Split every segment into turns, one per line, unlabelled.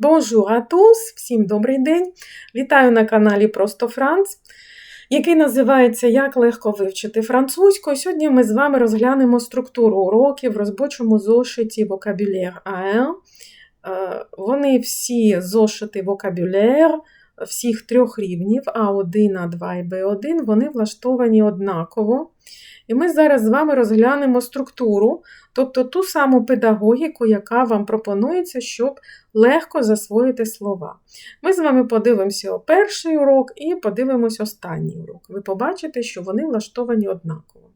Bonjour à tous! Всім добрий день! Вітаю на каналі Просто Франц, який називається Як легко вивчити французьку. Сьогодні ми з вами розглянемо структуру уроків в розбочому зошиті Vocabulaire A1. Е, Вони всі зошити Vocabulaire всіх трьох рівнів А1, А2 і Б1, вони влаштовані однаково. І ми зараз з вами розглянемо структуру, тобто ту саму педагогіку, яка вам пропонується, щоб легко засвоїти слова. Ми з вами подивимося перший урок і подивимось останній урок. Ви побачите, що вони влаштовані однаково.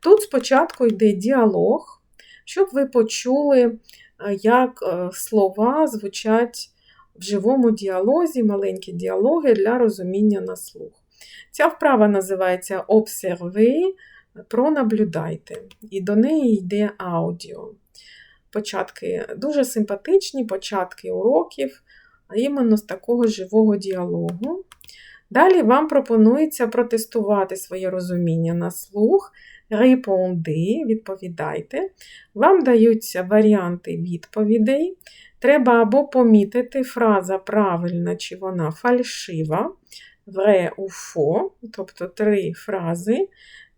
Тут спочатку йде діалог, щоб ви почули, як слова звучать в живому діалозі, маленькі діалоги для розуміння на слух. Ця вправа називається Observer пронаблюдайте. І до неї йде аудіо. Початки дуже симпатичні, початки уроків, а іменно з такого живого діалогу. Далі вам пропонується протестувати своє розуміння на слух. Репонди, відповідайте. Вам даються варіанти відповідей. Треба або помітити, фраза правильна, чи вона фальшива, ou faux, тобто три фрази.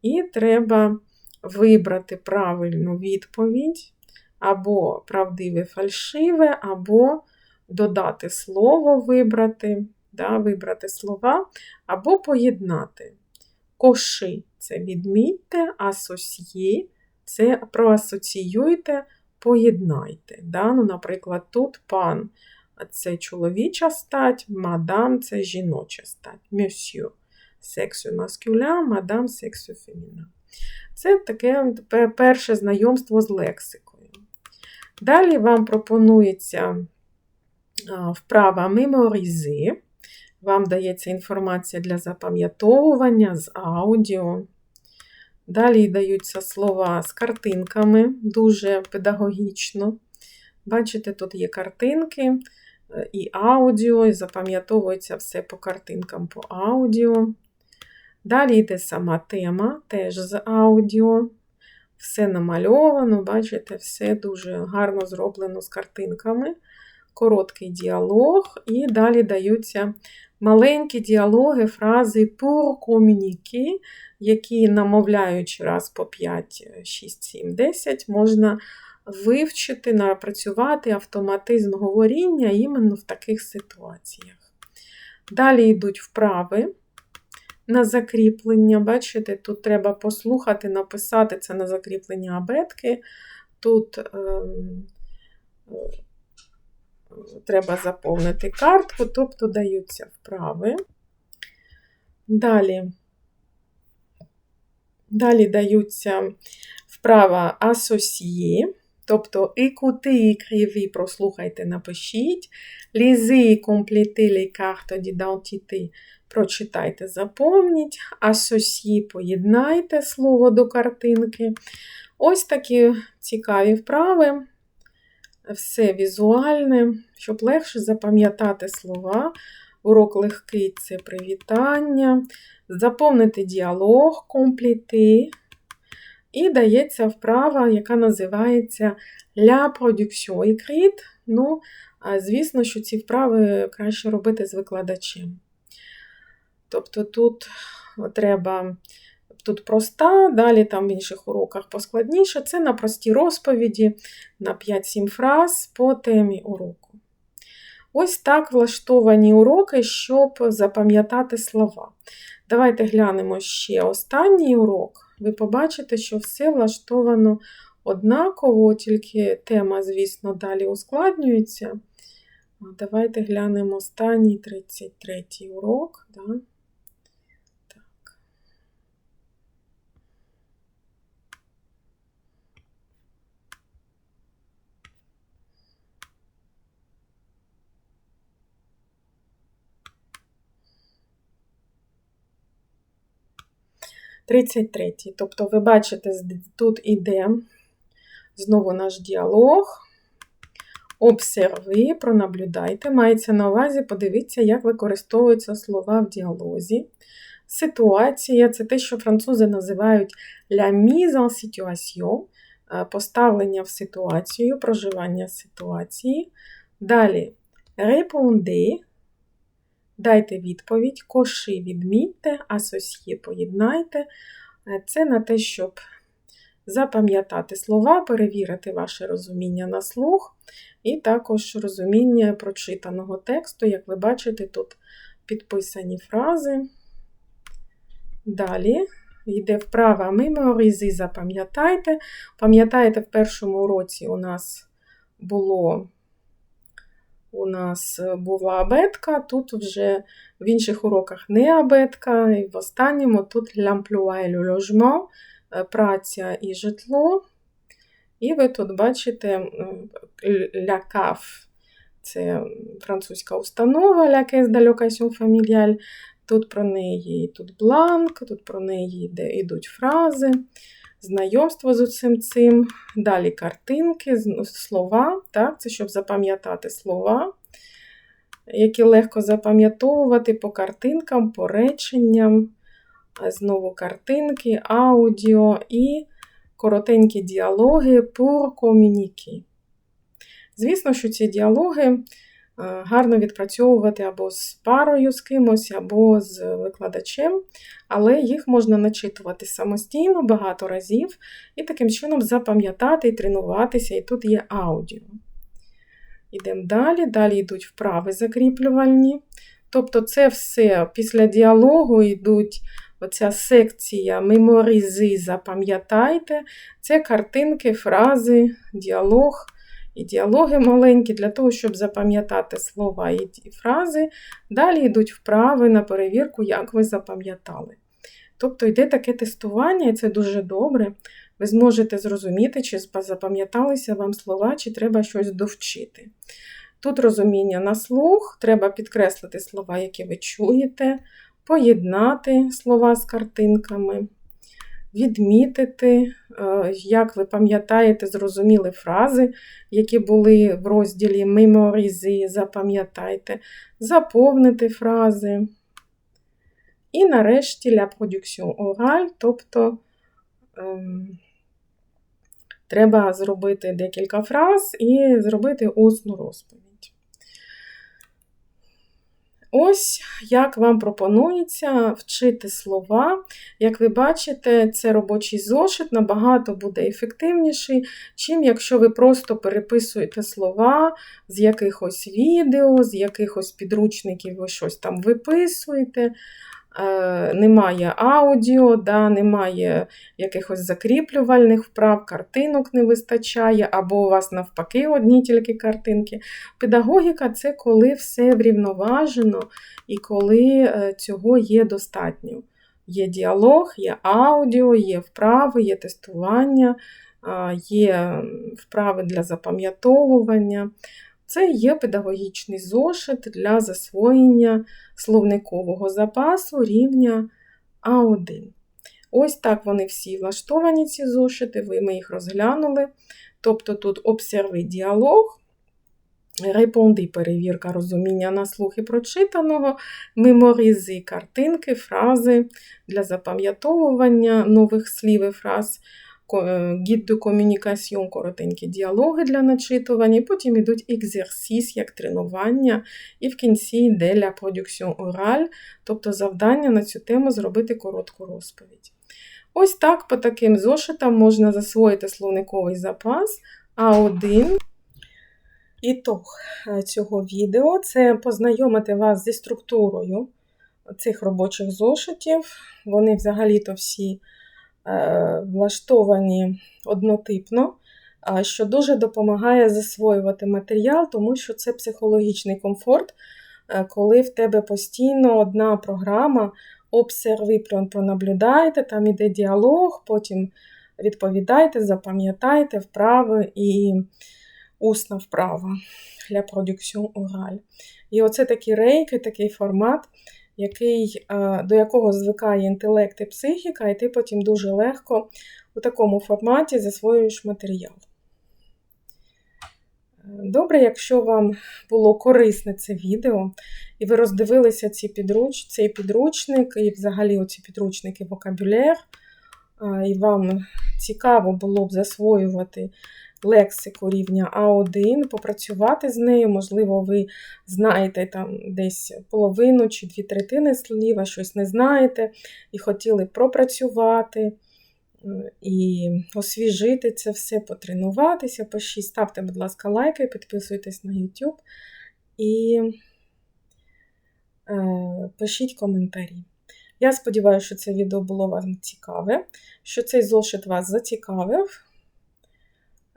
І треба вибрати правильну відповідь, або правдиве фальшиве, або додати слово вибрати, да, вибрати слова, або поєднати. Коши це відмітьте, асосьє це проасоціюйте, поєднайте. Да? Ну, Наприклад, тут пан це чоловіча стать, мадам це жіноча стать. Monsieur сексу маскюля, мадам сексу феміна. Це таке перше знайомство з лексикою. Далі вам пропонується вправа меморізи. Вам дається інформація для запам'ятовування з аудіо. Далі даються слова з картинками, дуже педагогічно. Бачите, тут є картинки е, і аудіо, і запам'ятовується все по картинкам по аудіо. Далі йде сама тема, теж з аудіо. Все намальовано, бачите, все дуже гарно зроблено з картинками. Короткий діалог, і далі даються маленькі діалоги, фрази pour communiquer, які, намовляючи раз по 5, 6, 7, 10, можна вивчити, напрацювати автоматизм говоріння іменно в таких ситуаціях. Далі йдуть вправи на закріплення. Бачите, тут треба послухати, написати це на закріплення абетки. Тут е, треба заповнити картку, тобто даються вправи. Далі далі даються вправа асосіє, тобто écoutez, écrivez, прослухайте, напишіть, lisez, complétez les cartes d'identité, Прочитайте, заповніть, асосі поєднайте слово до картинки. Ось такі цікаві вправи, все візуальне, щоб легше запам'ятати слова. Урок легкий це привітання, заповнити діалог, компліти. І дається вправа, яка називається La production écrite. Ну, звісно, що ці вправи краще робити з викладачем. Тобто тут треба тут проста, далі там в інших уроках поскладніше. Це на прості розповіді на 5-7 фраз по темі уроку. Ось так влаштовані уроки, щоб запам'ятати слова. Давайте глянемо ще останній урок. Ви побачите, що все влаштовано однаково, тільки тема, звісно, далі ускладнюється. Давайте глянемо останній 33 урок. Да? 33. Тобто, ви бачите, тут іде знову наш діалог. Обсерви, пронаблюдайте, мається на увазі, подивіться, як використовуються слова в діалозі. Ситуація це те, що французи називають la mise en situation, поставлення в ситуацію, проживання ситуації. Далі Répondez. Дайте відповідь, коши відмітьте, асосьє поєднайте. Е, Це на те, щоб запам'ятати слова, перевірити ваше розуміння на слух, і також розуміння прочитаного тексту. Як ви бачите, тут підписані фрази. Далі йде вправа меморізи, запам'ятайте. Пам'ятаєте, в першому уроці у нас було. У нас була абетка, тут вже в інших уроках не абетка, і в останньому тут l'emploi et le праця і житло. І ви тут бачите CAF, це французька установа, la Caisse d'allocation familiale. Тут про неї тут бланк, тут про неї йдуть фрази, знайомство з усім цим. Далі картинки, слова. Так, Це щоб запам'ятати слова, які легко запам'ятовувати по картинкам, по реченням. Знову картинки, аудіо і коротенькі діалоги pour communiquer. Звісно, що ці діалоги гарно відпрацьовувати або з парою з кимось, або з викладачем, але їх можна начитувати самостійно багато разів і таким чином запам'ятати і тренуватися, і тут є аудіо. Йдемо далі, далі йдуть вправи закріплювальні. Тобто, це все після діалогу йдуть оця секція меморізи, запам'ятайте, це картинки, фрази, діалог. І діалоги маленькі для того, щоб запам'ятати слова і фрази. Далі йдуть вправи на перевірку, як ви запам'ятали. Тобто йде таке тестування, і це дуже добре. Ви зможете зрозуміти, чи запам'яталися вам слова, чи треба щось довчити. Тут розуміння на слух, треба підкреслити слова, які ви чуєте, поєднати слова з картинками відмітити, е, як ви пам'ятаєте, зрозуміли фрази, які були в розділі меморізи, запам'ятайте, заповнити фрази. І нарешті la production orale, тобто ем, треба зробити декілька фраз і зробити усну розповідь. Ось як вам пропонується вчити слова. Як ви бачите, це робочий зошит набагато буде ефективніший, чим якщо ви просто переписуєте слова з якихось відео, з якихось підручників, ви щось там виписуєте. Е, немає аудіо, да, немає якихось закріплювальних вправ, картинок не вистачає, або у вас навпаки одні тільки картинки. Педагогіка це коли все врівноважено і коли е, цього є достатньо. Є діалог, є аудіо, є вправи, є тестування, є вправи для запам'ятовування. Це є педагогічний зошит для засвоєння словникового запасу рівня А1. Ось так вони всі влаштовані, ці зошити, ви ми їх розглянули. Тобто тут обсерви діалог, репонди перевірка розуміння на слух і прочитаного, меморізи картинки, фрази для запам'ятовування нових слів і фраз. Е, гід до комунікаціон, коротенькі діалоги для начитування, потім йдуть екзерсіс як тренування, і в кінці йде ля продукціон ораль, тобто завдання на цю тему зробити коротку розповідь. Ось так по таким зошитам можна засвоїти словниковий запас, а один. Ітог е, цього відео це познайомити вас зі структурою цих робочих зошитів. Вони взагалі-то всі влаштовані однотипно, що дуже допомагає засвоювати матеріал, тому що це психологічний комфорт, е, коли в тебе постійно одна програма, обсерви, пронаблюдайте, там іде діалог, потім відповідайте, запам'ятайте вправи і усна вправа для продукцію ораль. І оце такі рейки, такий формат який, до якого звикає інтелект і психіка, і ти потім дуже легко у такому форматі засвоюєш матеріал. Добре, якщо вам було корисне це відео, і ви роздивилися ці підруч, цей підручник, і взагалі оці підручники вокабюлер, і вам цікаво було б засвоювати лексику рівня А1, попрацювати з нею. Можливо, ви знаєте там десь половину чи дві третини слів, а щось не знаєте, і хотіли пропрацювати. І освіжити це все, потренуватися. Пишіть, ставте, будь ласка, лайки, підписуйтесь на YouTube і е, пишіть коментарі. Я сподіваюся, що це відео було вам цікаве, що цей зошит вас зацікавив.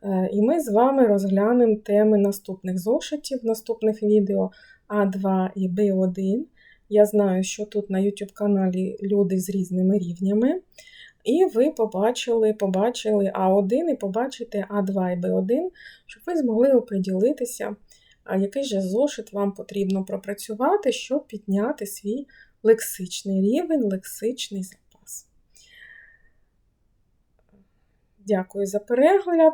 Е, і ми з вами розглянемо теми наступних зошитів, наступних відео А2 і Б1. Я знаю, що тут на YouTube каналі люди з різними рівнями. І ви побачили побачили А1 і побачите А2 і Б1, щоб ви змогли оприділитися, який же зошит вам потрібно пропрацювати, щоб підняти свій лексичний рівень, лексичний запас. Дякую за перегляд